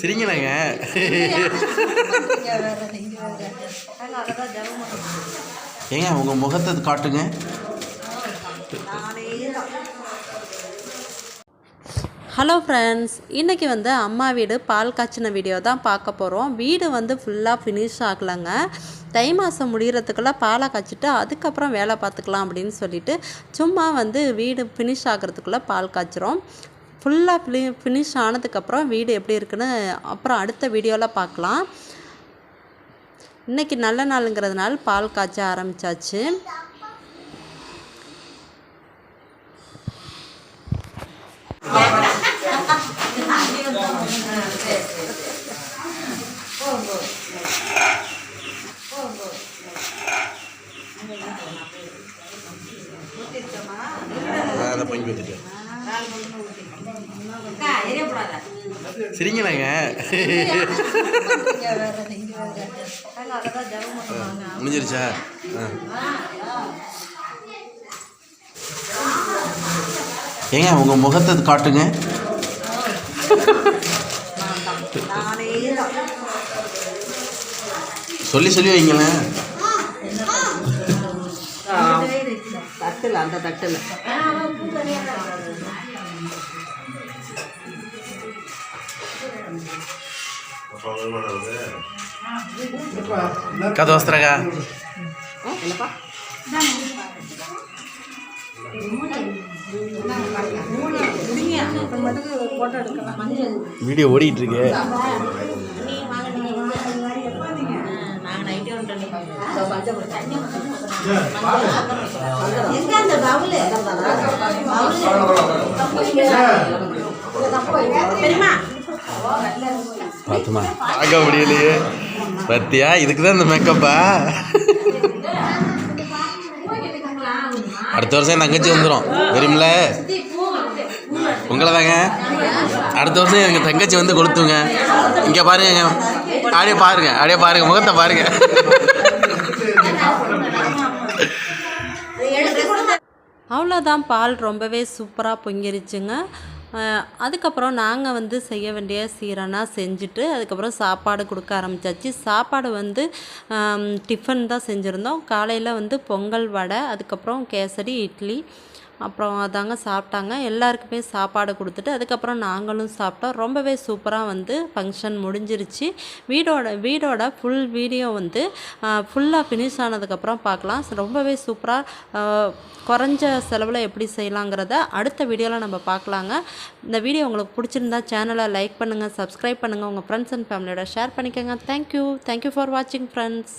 சிரிங்களாங்க ஏங்க உங்கள் முகத்தை காட்டுங்க. ஹலோ ஃப்ரெண்ட்ஸ் இன்றைக்கி வந்து அம்மா வீடு பால் காய்ச்சின வீடியோ தான் பார்க்க போகிறோம் வீடு வந்து ஃபுல்லாக ஃபினிஷ் ஆகலைங்க. தை மாதம் முடிகிறதுக்குள்ளே பாலை காய்ச்சிட்டு அதுக்கப்புறம் வேலை பார்த்துக்கலாம் அப்படின்னு சொல்லிட்டு சும்மா வந்து வீடு ஃபினிஷ் ஆகிறதுக்குள்ளே பால் காய்ச்சிரும் ஃபுல்லாக ஃபினி ஃபினிஷ் ஆனதுக்கப்புறம் வீடு எப்படி இருக்குன்னு அப்புறம் அடுத்த வீடியோவில் பார்க்கலாம். இன்றைக்கி நல்ல நாளுங்கிறதுனால பால் காய்ச்ச ஆரம்பித்தாச்சு அதை பங்கி வச்சுட்டு சிரிங்களாங்க முடிஞ்சிருச்சா? ஏங்க உங்கள் முகத்தை காட்டுங்க. சொல்லி சொல்லி வைங்களேன். தட்டில் அந்த தட்டில். కథ వస్తారా என்னப்பா வீடியோ ஓடிட்டு இருக்கு பார்த்துமா பார்க்க முடியலையே. பத்தியா? இதுக்கு தான் இந்த மேக்கப்பா அடுத்த வருஷம் என் தங்கச்சி வந்துடும் தெரியுமில உங்களை தாங்க. அடுத்த வருஷம் எங்கள் தங்கச்சி வந்து கொளுத்துங்க. இங்கே பாருங்க. அப்படியே பாருங்க. அப்படியே பாருங்க. முகத்தை பாருங்க. அவ்வளோதான் பால் ரொம்பவே சூப்பராக பொங்கிருச்சுங்க. அதுக்கப்புறம் நாங்கள் வந்து செய்ய வேண்டிய சீரனா செஞ்சுட்டு அதுக்கப்புறம் சாப்பாடு கொடுக்க ஆரம்பிச்சாச்சு. சாப்பாடு வந்து டிஃபன் தான் செஞ்சுருந்தோம். காலையில் வந்து பொங்கல் வடை அதுக்கப்புறம் கேசரி இட்லி அப்புறம் அதாங்க சாப்பிட்டாங்க. எல்லாருக்குமே சாப்பாடு கொடுத்துட்டு அதுக்கப்புறம் நாங்களும் சாப்பிட்டோம். ரொம்பவே சூப்பராக வந்து ஃபங்க்ஷன் முடிஞ்சிருச்சு. வீடோட வீடோட ஃபுல் வீடியோ வந்து ஃபுல்லாக ஃபினிஷ் ஆனதுக்கப்புறம் பார்க்கலாம். ரொம்பவே சூப்பராக குறைஞ்ச செலவில் எப்படி செய்யலாங்கிறத அடுத்த வீடியோவில் நம்ம பார்க்கலாங்க. இந்த வீடியோ உங்களுக்கு பிடிச்சிருந்தா சேனலை லைக் பண்ணுங்கள் சப்ஸ்கிரைப் பண்ணுங்கள் உங்கள் ஃப்ரெண்ட்ஸ் அண்ட் ஃபேமிலியோட ஷேர் பண்ணிக்கோங்க. Thank you thank you for வாட்சிங் ஃப்ரெண்ட்ஸ்